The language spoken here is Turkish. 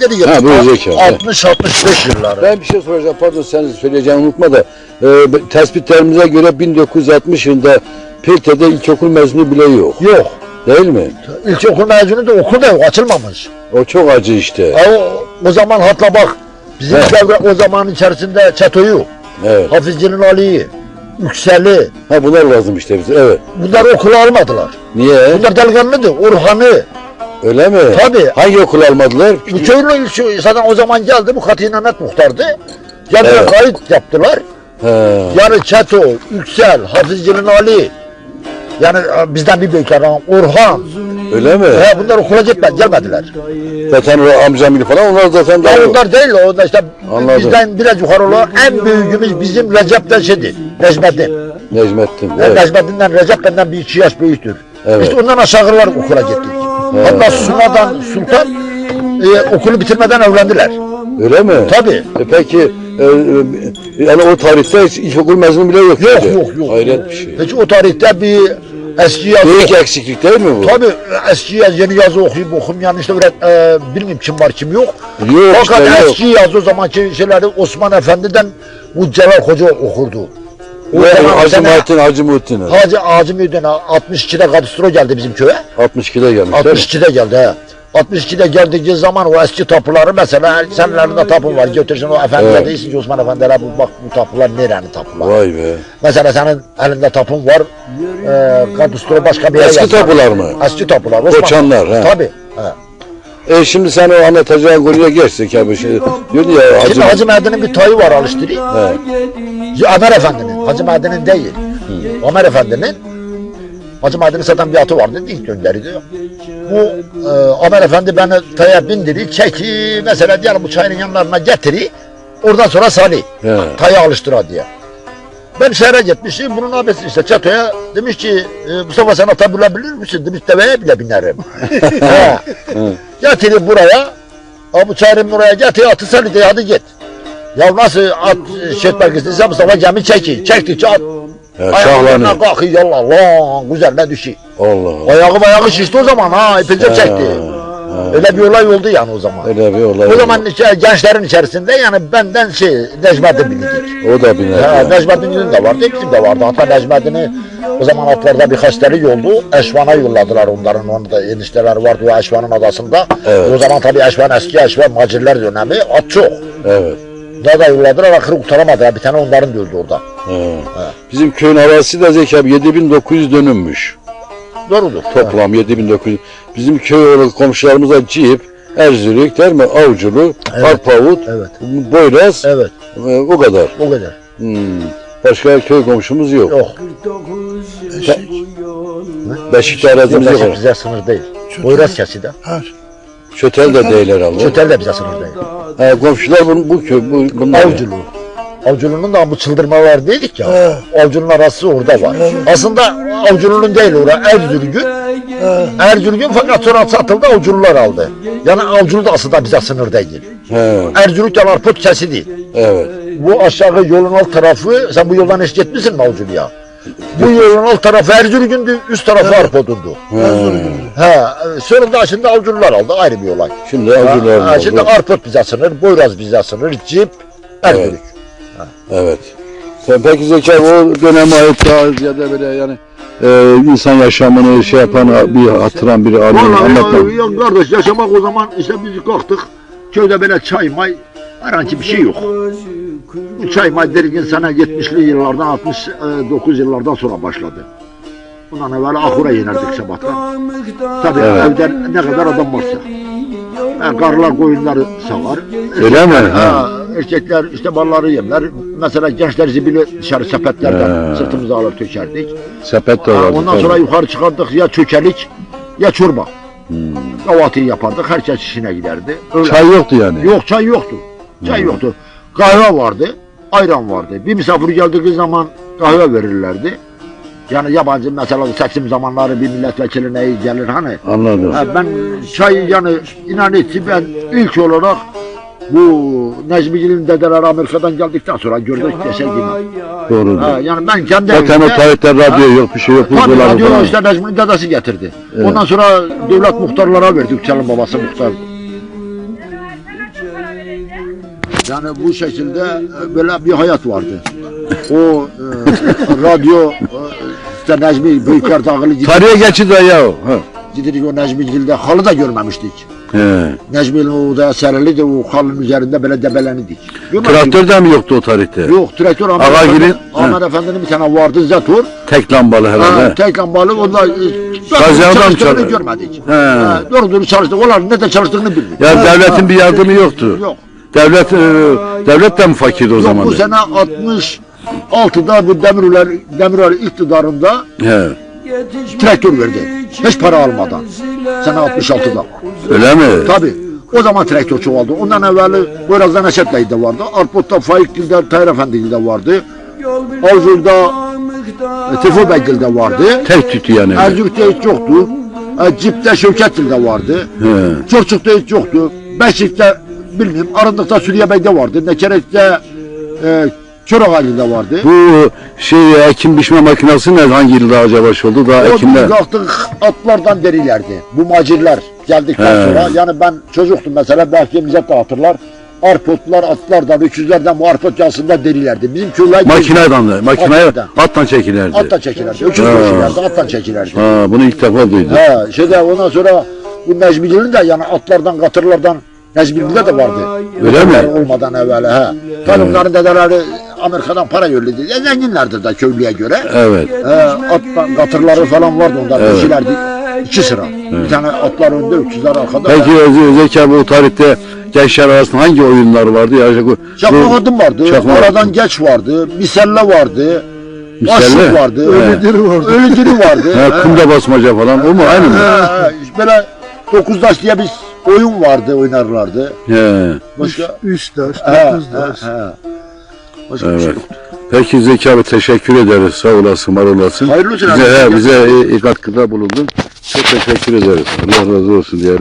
dedi ki Ha, bu zeka, 60-65 yılları. Ben bir şey soracağım pardon sen söyleyeceğini unutma da e, tespitlerimize göre 1960 yılında Pirte'de ilkokul mezunu bile yok. Yok. Değil mi? İlkokul mezunu da okul da yok açılmamış. O çok acı işte. Ha, o, o zaman hatla bak. Bizim Evet. devre o zaman içerisinde Çeto'yu, Evet. Hafizci'nin Ali'yi, Yüksel'i Ha bunlar lazım işte bize. Evet. bunlar okula almadılar. Niye? Bunlar delikanlıdır. Orhan'ı. Öyle mi? Tabii. Hangi okul almadılar? Köylü şu- zaten o zaman geldi. Bu Katiye Mehmet muhtardı. Geldiler Evet. kayıt yaptılar. Ha. Yani Çeto, Yüksel, Hafizci'nin Ali. Yani e, bizden bir büyükler Orhan. Öyle mi? He, bunlar okula gitmedi, gelmediler. Zaten o amcam gibi falan onlar zaten daha Ya onlar değil o da işte Anladım. bizden biraz yukarı olan en büyüğümüz bizim Recep'ten şeydi. Necmettin. Necmettin. Evet. Necmettin'den Recep benden bir iki yaş büyüktür. Evet. İşte ondan aşağılar okula gittik. Hatta Suna'dan Sultan e, okulu bitirmeden evlendiler. Öyle mi? Tabii. E peki e, e, yani o tarihte hiç ilkokul mezunu bile yok. Yok dedi. yok yok. Hayret bir şey. Peki o tarihte bir eski yazı... Büyük eksiklik değil mi bu? Tabii eski yazı, yeni yazı okuyup okumayan işte öyle e, bilmiyorum kim var kim yok. Yok Fakat işte yok. eski yazı o zamanki şeyleri Osman Efendi'den bu Celal Hoca okurdu. O Ve zaman Hacı sene- Muhittin, Hacı Muhittin. Hacı Ağzı Müdüne 62'de Kadistro geldi bizim köye. 62'de gelmiş değil mi? 62'de geldi he. 62'de geldiği zaman o eski tapuları mesela senlerinde tapu var götürsün o efendiye Evet. değilsin ki Osman Efendi'ye bu bak bu tapular nerenin tapuları. Vay be. Mesela senin elinde tapun var. E, Kadistro başka bir yere Eski yazdılar. tapular mı? Eski tapular. Osman. Koçanlar, he. Tabii. He. E şimdi sen o anlatacağın konuya geçsek abi. Şey, diyordu ya Şimdi Hacı, Hacı Mehdi'nin bir tayı var alıştırı. He. Ömer Efendi'nin. Hacı Mehdi'nin değil. Ömer Efendi'nin. Hacı Mehdi'nin zaten bir atı vardı. ilk gönderdi. Bu e, Ömer Efendi beni taya bindiri, çeki, mesela diyelim bu çayın yanlarına getiri. Oradan sonra sali. He. Tayı alıştıra diye. Ben şehre gitmişim. Bunun abisi işte çatoya demiş ki e, Mustafa sen ata bilebilir misin? Demiş deveye bile binerim. He. Getiri buraya. Ha bu çayırın buraya getir atı sali diye hadi git. Ya nasıl at e, şey istiyorsa Mustafa gemi çeki. Çektikçe at. He, şahlanıyor. kalkıyor yallah Allah güzel düşüyor. Allah Allah. Ayağı ayağı şişti o zaman ha epeyce çekti. Öyle bir olay oldu yani o zaman. Öyle bir olay. O zaman içe- gençlerin içerisinde yani benden şey Necmettin bildik. O da biner. Ha, ya. Necmettin'in de vardı, bizim de vardı. Hatta Necmettin'i o zaman atlarda birkaç tane yoldu. Eşvan'a yolladılar onların. Onun da enişteler vardı o Eşvan'ın adasında. Evet. O zaman tabii Eşvan eski Eşvan Macirler dönemi at çok. Evet. Daha da yolladılar akırı kurtaramadılar. Bir tane onların da öldü orada. He. Bizim köyün arası da Zeki abi 7900 dönümmüş. Doğrudur. Toplam 7900. Bizim köy olarak komşularımız da Cip, Erzürük, değil mi? Avculu, Evet. Arpavut, Evet. Boyraz. Evet. e, o kadar. O kadar. Hmm. Başka köy komşumuz yok. Yok. Beşikte arazimiz yok. Beşik bize sınır değil. Boyraz kesi de. Çötel de değil herhalde. Çötel de bize sınır değil. He, komşular bu, bu bu, bunlar. Avcılığı. Avcılığının da bu çıldırmalar dedik ya. Avcılığın arası orada var. Aslında avcılığının değil orada. Erzürgün. Erzürgün fakat sonra satıldı avcılılar aldı. Yani avcılığı da aslında bize sınır değil. He, Erzürük de Arput kesi değil. evet. Bu aşağı yolun alt tarafı, sen bu yoldan hiç gitmişsin mi avcılığa? Bu yolun alt tarafı Erzürgün'dü, üst tarafı Arput'undu. He, sonra da şimdi avcılılar aldı ayrı bir olay. Şimdi avcılar Ha, şimdi Arput bize sınır, Boyraz bize sınır, Cip, Erzürük. Evet. Sen peki Zeki abi, o döneme ait daha ya da böyle yani e, insan yaşamını şey yapan bir hatıran biri anı anlatma. Ya, ya kardeş yaşamak o zaman işte biz kalktık. Köyde böyle çay may herhangi bir şey yok. Bu çay may dergin sene 70'li yıllardan 69 yıllardan sonra başladı. Bundan evvel ahura inerdik sabahtan. Tabii Evet. evde ne kadar adam varsa. Yani karılar koyunları sağar. Öyle mi? Ha. ha, Erkekler işte balları yerler. Mesela gençler zibili dışarı sepetlerden He. sırtımıza alır tökerdik. Sepet de vardı. ondan tabii. sonra yukarı çıkardık ya çökelik ya çorba. Hmm. Kahvaltıyı yapardık, herkes işine giderdi. Öyle. Çay yoktu yani. Yok çay yoktu. Çay yoktu. Kahve vardı, ayran vardı. Bir misafir geldiği zaman kahve verirlerdi. Yani yabancı mesela seçim zamanları bir milletvekili ne gelir hani. Anladım. Ha, ben çay yani inan etti ben ilk olarak bu Necmi'nin dedeleri Amerika'dan geldikten sonra gördük deseydim. Doğrudur. Ha, yani ben kendi Zaten o tarihte radyo yok, bir şey yok. Tabii radyo işte Necmi'nin dedesi getirdi. Evet. Ondan sonra devlet muhtarlara verdik. Çalın babası muhtar. Yani bu şekilde e, böyle bir hayat vardı. O e, radyo e, işte Necmi Büyükler Dağılı Tarihe geçid ya. Ha. gidirik o Necmi Gil'de halı da görmemiştik. He. Necmi'nin o odaya seriliydi o halının üzerinde böyle. Görmemiştik. Traktör de mi yoktu o tarihte? Yok traktör Ahmet, Ağa Efendi- Ahmet Efendi'nin bir tane vardı Zetor. Tek lambalı Ha, herhalde. tek lambalı onlar e, adam çalıştığını görmedik. He. Ha, doğru doğru çalıştı. Onlar ne de çalıştığını bilmiyor. Ya devletin bir yardımı yoktu. Yok. Devlet e, devlet de mi fakirdi o Yok zaman? bu sene 66'da bu Demirörer, Demirörer iktidarında He. traktör verdi. Hiç para almadan. Sene 66'da. Öyle mi? Tabi. O zaman traktör çoğaldı. Ondan evveli Boyraz'da Neşet Bey de vardı. Arput'ta Faik Gil'de Tayyar Efendi de vardı. Avcı'da e, Tefo Bey de vardı. Tek tütü yani. Ercük'te hiç yoktu. E, Cip'te Şevket de vardı. He. Çorçuk'ta hiç yoktu. Beşik'te bilmiyorum. Arındık'ta Suriye Bey'de vardı. Nekerek'te e, Çorak Ali'de vardı. Bu şey ekim biçme makinesi ne hangi yılda acaba oldu da O ekimde? biz baktık atlardan derilerdi. Bu macirler geldikten He. sonra. Yani ben çocuktum mesela belki millet de hatırlar. Arputlar atlardan, öküzlerden bu arput yasında derilerdi. Bizim köyler Makineden de. Makineye Makineden. attan çekilerdi. atla çekilerdi. Öküz Ha. koşulardı, atla çekilerdi. Ha, bunu ilk defa duydum. He, şeyde ondan sonra bu Necmi'nin de yani atlardan, katırlardan Necmi'de de vardı. Öyle mi? Olmadan evvel he. Tabii onların dedeleri Amerika'dan para yolladı. E, zenginlerdi de köylüye göre. Evet. He, atla, katırları falan vardı onların. Evet. İkilerdi. İki sıra. Bir tane atlar önde, öküzler arkada. Peki Öz- Zeki abi o tarihte gençler arasında hangi oyunlar vardı? Ya, bu, Çakmak adım vardı. Çakmak Aradan geç vardı. Miselle vardı. Miselle? Aşık vardı. He. Ölüdürü vardı. Ölüdürü vardı. Ha, He. kumda basmaca falan o mu aynı mı? Böyle dokuz taş diye bir oyun vardı oynarlardı. He. Başka? Üç taş, He, dokuz he, taş. he. Başka bir şey Evet. Peki Zeki abi teşekkür ederiz. Sağ olasın, var olasın. Hayırlı olsun Bize, abi. he, bize katkıda bulundun. Çok teşekkür ederiz. Allah razı olsun diyelim.